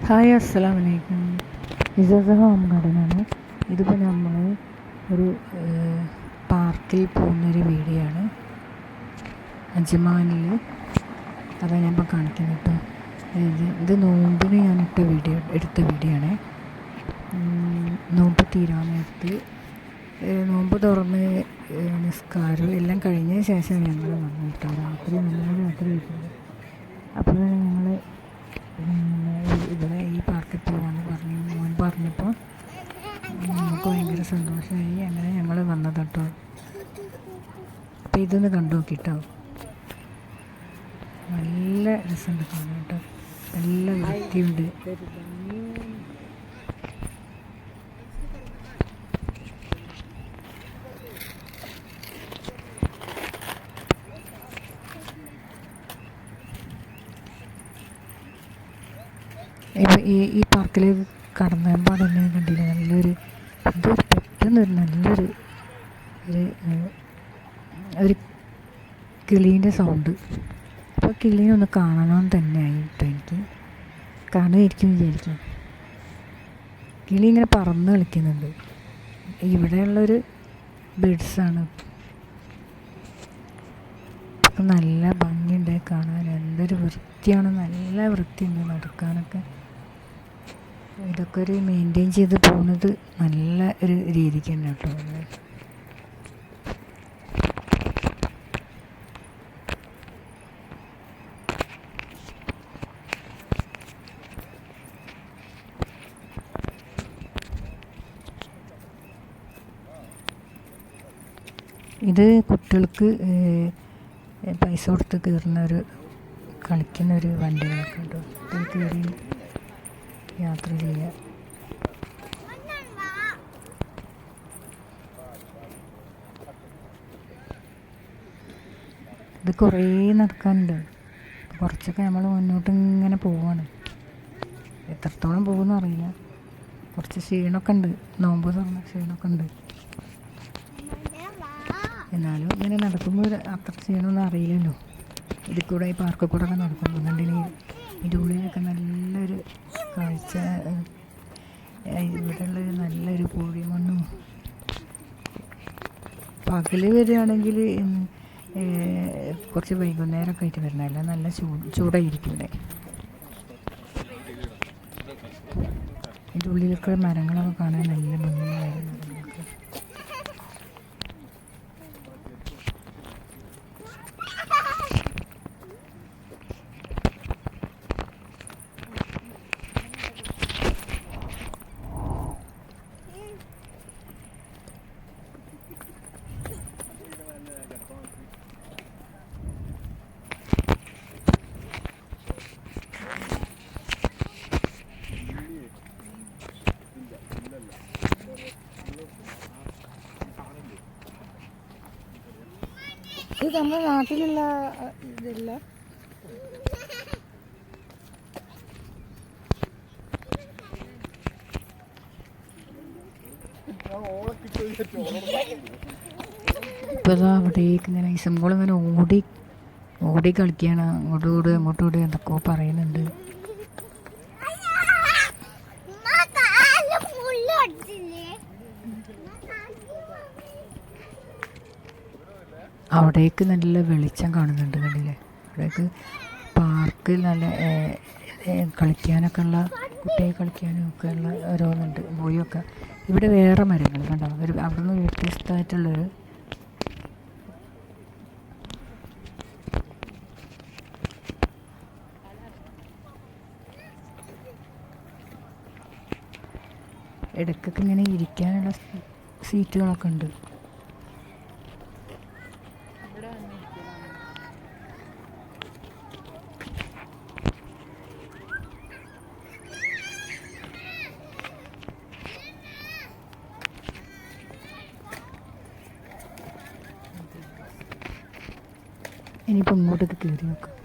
Hi അസ്സലാം വലൈക്കും Ijaz home ഗാർഡനാണ് ഇതിപ്പോൾ നമ്മൾ ഒരു പാർക്കിൽ പോകുന്നൊരു വീഡിയോ ആണ് അജ്മാനിൽ അതാണ് ഞാൻ ഇപ്പോൾ കാണിക്കുന്നത് കേട്ടോ. ഇത് നോമ്പിന് ഞാൻ ഇട്ട വീഡിയോ എടുത്ത വീഡിയോ ആണ് നോമ്പ് തീരാൻ നേരത്ത് നോമ്പ് തുറന്ന് നിസ്കാരം എല്ലാം കഴിഞ്ഞ ശേഷം ഞങ്ങൾ വന്നു രാത്രി നല്ല രാത്രി അപ്പോൾ ഞങ്ങൾ ഇവിടെ ഈ പാർക്കിൽ പോകാമെന്ന് പറഞ്ഞു. മോൻ പറഞ്ഞപ്പോൾ നമുക്ക് ഭയങ്കര സന്തോഷമായി. അങ്ങനെ ഞങ്ങൾ വന്നത് കേട്ടോ അപ്പോൾ ഇതൊന്ന് കണ്ടു നോക്കിട്ടോ. നല്ല രസമുണ്ട് കാണാൻ കേട്ടോ. നല്ല വൃത്തിയുണ്ട്. ഈ ഈ പാർക്കിൽ കടന്നപ്പോൾ തന്നെ കണ്ടില്ല? നല്ലൊരു എന്തൊരു പെട്ടെന്ന് ഒരു നല്ലൊരു ഒരു ഒരു കിളീന്റെ സൗണ്ട് അപ്പോൾ കിളീനെ ഒന്ന് കാണണം തന്നെ ആയിട്ട് എനിക്ക്. കാണുമായിരിക്കും വിചാരിക്കും. കിളി ഇങ്ങനെ പറന്ന് കളിക്കുന്നുണ്ട്. ഇവിടെയുള്ളൊരു ബേഡ്സാണ് നല്ല ഭംഗിയുണ്ട് കാണാൻ. എന്തൊരു വൃത്തിയാണ്. നല്ല വൃത്തിയുണ്ട് നടക്കാനൊക്കെ. ഇതൊക്കെ ഒരു മെയിന്റെയിൻ ചെയ്ത് പോകുന്നത് നല്ല ഒരു രീതിക്ക് തന്നെ കേട്ടോ. ഇത് കുട്ടികൾക്ക് പൈസ കൊടുത്ത് കയറുന്ന ഒരു കളിക്കുന്ന ഒരു വണ്ടികളൊക്കെ ഉണ്ട്? കയറി യാത്ര ചെയ്യുക. ഇത് കുറേ നടക്കാനുണ്ട്. കുറച്ചൊക്കെ നമ്മൾ മുന്നോട്ട് ഇങ്ങനെ പോവാണ്. എത്രത്തോളം പോകുമെന്ന് അറിയില്ല. കുറച്ച് ക്ഷീണമൊക്കെ ഉണ്ട്. നോമ്പ് തുറന്ന ക്ഷീണമൊക്കെ ഉണ്ട്. എന്നാലും ഇങ്ങനെ നടക്കുമ്പോൾ അത്ര ക്ഷീണമൊന്നും അറിയില്ലല്ലോ. ഇതിൽ കൂടെ ഈ പാർക്കിൽ കൂടെ ഒക്കെ നടക്കുമ്പോൾ. ഇതിന്റെ ഉള്ളിലൊക്കെ നല്ലൊരു കാഴ്ച ഇവിടെയുള്ളൊരു നല്ലൊരു പൂഴി മണ്ണും പകൽ വരികയാണെങ്കിൽ കുറച്ച് വൈകുന്നേരമൊക്കെ ആയിട്ട് വരണമല്ല നല്ല ചൂട് ചൂടായിരിക്കും ഇവിടെ. ഇതിന്റെ ഉള്ളിലൊക്കെ മരങ്ങളൊക്കെ കാണാൻ നല്ല ഭംഗിയായിരുന്നു ഇത് നമ്മുടെ നാട്ടിലുള്ള ഇതല്ല. ഇപ്പോൾ അവിടേക്ക് ഇങ്ങനെ ഇസംബോൾ ഇങ്ങനെ ഓടി ഓടി കളിക്കുകയാണ്. അങ്ങോട്ടും കൂടെ അങ്ങോട്ടും കൂടെ എന്തൊക്കെയോ പറയുന്നുണ്ട്. അവിടേക്ക് നല്ല വെളിച്ചം കാണുന്നുണ്ട് കണ്ടില്ലേ? അവിടേക്ക് പാർക്കിൽ നല്ല കളിക്കാനൊക്കെ ഉള്ള കുട്ടിയെ കളിക്കാനും ഒക്കെ ഉള്ള ഓരോന്നുണ്ട് പോയൊക്കെ ഇവിടെ വേറെ മരങ്ങൾ കണ്ടോ? ഒരു അവിടെ നിന്ന് വ്യത്യസ്തമായിട്ടുള്ളൊരു ഇടയ്ക്കൊക്കെ ഇങ്ങനെ ഇരിക്കാനുള്ള സീറ്റുകളൊക്കെ ഉണ്ട്. ഇനിയിപ്പോൾ ഇങ്ങോട്ടേക്ക് കയറി നോക്കാം.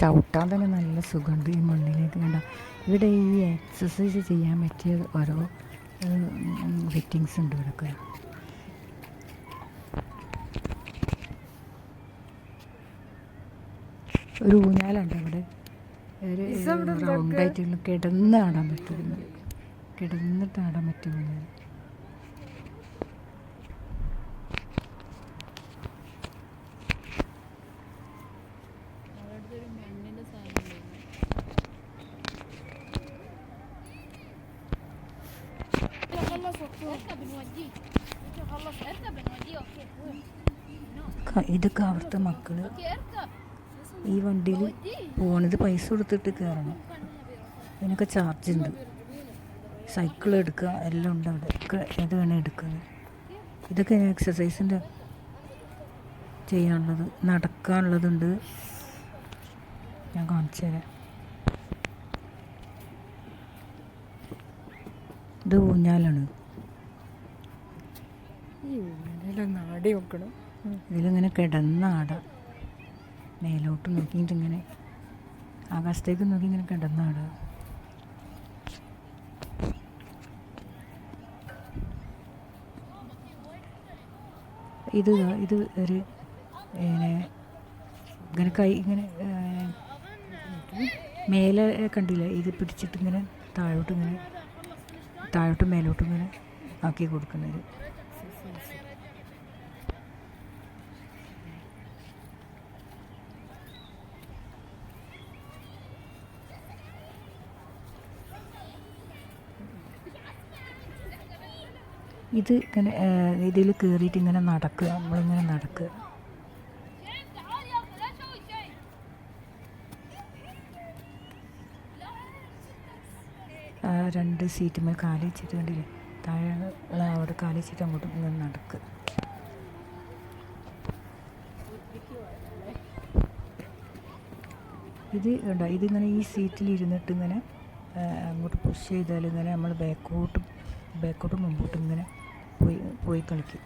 ചവിട്ടാൻ തന്നെ നല്ല സുഖമുണ്ട് ഈ മണ്ണിലേക്ക് കണ്ട. ഇവിടെ ഈ എക്സസൈസ് ചെയ്യാൻ പറ്റിയ ഓരോ ഫിറ്റിങ്സ് ഉണ്ട് ഇവിടെ ഒരു ഊഞ്ഞാലുണ്ട് അവിടെ. ഒരു റൗണ്ടായിട്ടുള്ള കിടന്ന് കാണാൻ കിടന്നിട്ടാടാൻ പറ്റുമോ ഞാൻ ഇതൊക്കെ അവിടുത്തെ മക്കൾ. ഈ വണ്ടിയിൽ പോണത് പൈസ കൊടുത്തിട്ട് കയറണം ഇതിനൊക്കെ ചാർജ് ഉണ്ട്. സൈക്കിൾ എടുക്കുക. എല്ലാം ഉണ്ട് അവിടെ. ഏത് വേണേൽ എടുക്കുന്നത് ഇതൊക്കെ ഞാൻ എക്സസൈസിന്റെ ചെയ്യാനുള്ളത് നടക്കാനുള്ളതുണ്ട്. ഞാൻ കാണിച്ചു തരാം. ഇത് ഊഞ്ഞാലാണ്. ഇതിലിങ്ങനെ കിടന്ന ആടി നോക്കണം ഇതിലിങ്ങനെ കിടന്നാടാം മേലോട്ട് നോക്കിയിട്ട് ഇങ്ങനെ ആകാശത്തേക്ക് നോക്കി ഇങ്ങനെ കിടന്നാടുക ഇത് ഇത് ഒരു ഇങ്ങനെ കൈ ഇങ്ങനെ മേലെ കണ്ടില്ല ഇത് പിടിച്ചിട്ട് ഇങ്ങനെ താഴോട്ട് ഇങ്ങനെ താഴോട്ട് മേലോട്ടും ഇങ്ങനെ ആക്കി കൊടുക്കുന്നത്. ഇത് ഇങ്ങനെ ഇതിൽ കയറിയിട്ട് ഇങ്ങനെ നടക്കുക. നമ്മളിങ്ങനെ നടക്കുക. രണ്ട് സീറ്റുമേൽ കാലി വെച്ചിട്ട് വേണ്ടി താഴെ അവിടെ കാലി വെച്ചിട്ട് അങ്ങോട്ടും ഇങ്ങനെ നടക്കുക ഇത് ഉണ്ടോ ഇതിങ്ങനെ ഈ സീറ്റിൽ ഇരുന്നിട്ട് ഇങ്ങനെ അങ്ങോട്ട് പുഷ് ചെയ്താൽ ഇങ്ങനെ നമ്മൾ ബാക്കോട്ടും ബാക്കോട്ടും മുമ്പോട്ടും ഇങ്ങനെ പോയി പോയി കളിക്കും.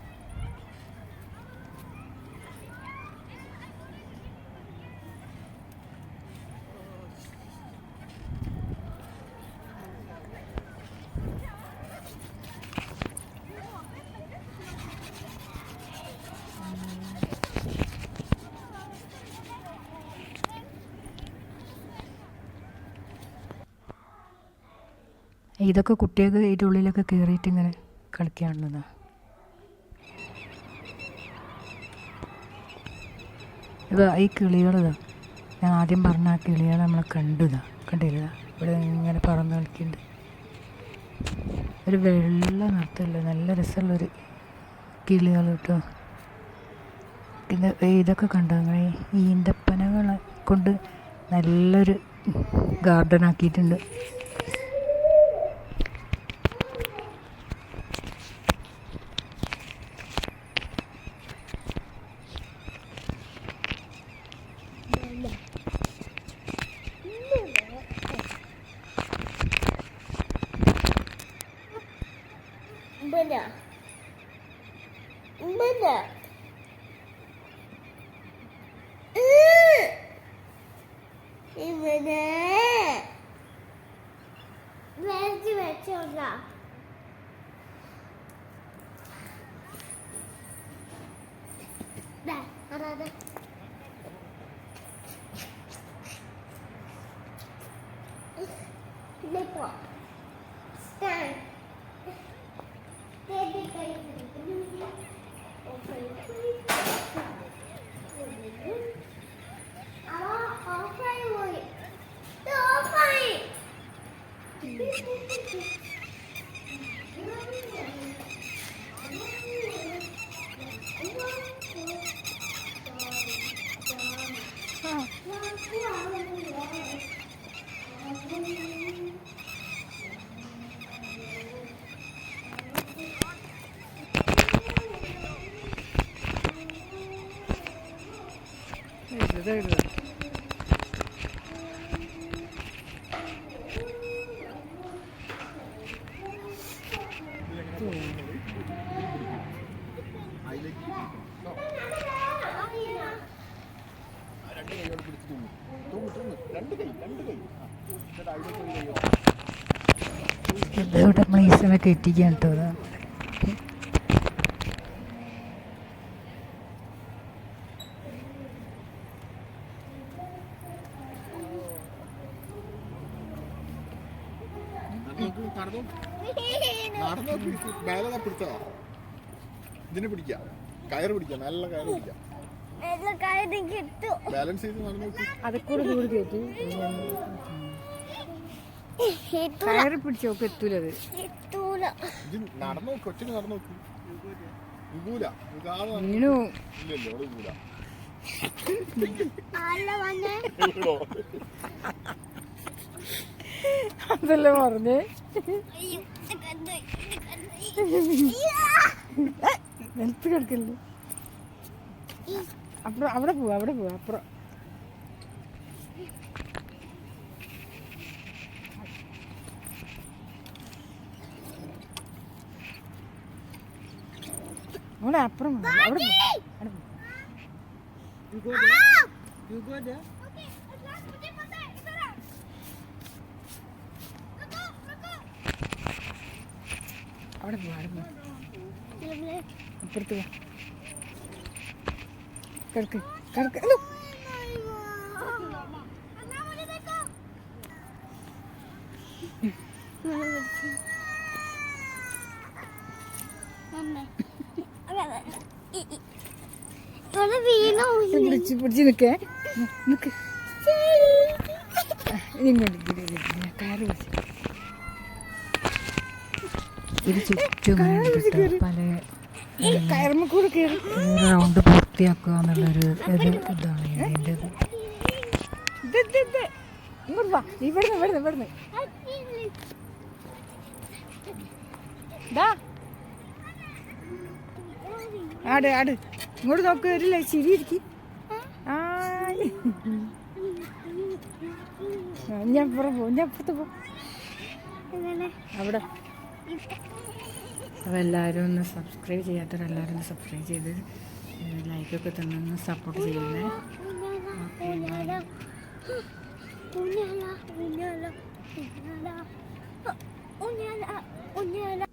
ഇതൊക്കെ കുട്ടികൾക്ക് ഇതിന്റെ ഉള്ളിലൊക്കെ കയറിയിട്ട് ഇങ്ങനെ കളിക്കാനുള്ളതാണ് ഇത് ഈ കിളികളിതാ. ഞാൻ ആദ്യം പറഞ്ഞ ആ കിളികൾ നമ്മൾ കണ്ടുതാ. കണ്ടില്ല? ഇവിടെ ഇങ്ങനെ പറന്ന് കളിക്കുന്നുണ്ട് ഒരു വെള്ള നിറത്തുള്ള നല്ല രസമുള്ളൊരു കിളികൾ കേട്ടോ. ഇത് ഇതൊക്കെ കണ്ടോ? അങ്ങനെ ഈന്തപ്പനകളെ കൊണ്ട് നല്ലൊരു ഗാർഡൻ ആക്കിയിട്ടുണ്ട്. വെച്ചോണ്ട അതെ ഇവിടെ നമ്മൾ ഈ സമയത്ത് എത്തിക്കാൻ കേട്ടോ അതാ നടന്നു നടന്നു പിടിക്കും മേലെ പിടിച്ചോ ഇതിനെ പിടിക്കാം കയറ് പിടിക്കാം നല്ല കയറ് പിടിക്കാം കിട്ടും ബാലൻസ് ചെയ്ത് നടന്നു അത് കൂടെ ദൂരെ എത്തൂല കയറി പിടിച്ച് നോക്ക് എത്തൂല ഇത് നടന്നു നോക്കി നടന്നു നോക്ക് ഉകൂല ഇല്ലല്ലോ അവിടെ ഉകൂല ആല്ല വന്നേ അതല്ലേ പറഞ്ഞേ. നിലത്ത് കിടക്കല്ലേ അപ്പുറം അവിടെ പോവാ അവിടെ പോവാ അപ്പുറം അവിടെ അപ്പുറം പോവാ. അവിടെ പോ. അവിടെ പോ. Okay, atrás, അപ്പുറത്ത് കിടക്ക് കിടക്ക്. അല്ലോ. ഇനി ഇങ്ങോട്ട് പല റൗണ്ട് പൂർത്തിയാക്കുക എന്നുള്ളൊരു ഒരു ഇതാണ് എന്റെ ഇവിടുന്ന് ഇവിടുന്ന് ഇവിടുന്ന്. ആട് ആട്. ഇങ്ങോട്ട് നോക്ക് വരില്ലേ ചിരി ആ, ഞാൻ അപ്പുറം പോ ഞാൻ പുറത്ത് പോ. അവിടെ. അപ്പോൾ എല്ലാവരും ഒന്ന് സബ്സ്ക്രൈബ് ചെയ്യാത്തവരെല്ലാവരും ഒന്ന് സബ്സ്ക്രൈബ് ചെയ്ത് ലൈക്കൊക്കെ തന്നൊന്ന് സപ്പോർട്ട് ചെയ്യുന്നേ ഉഞ്ഞാല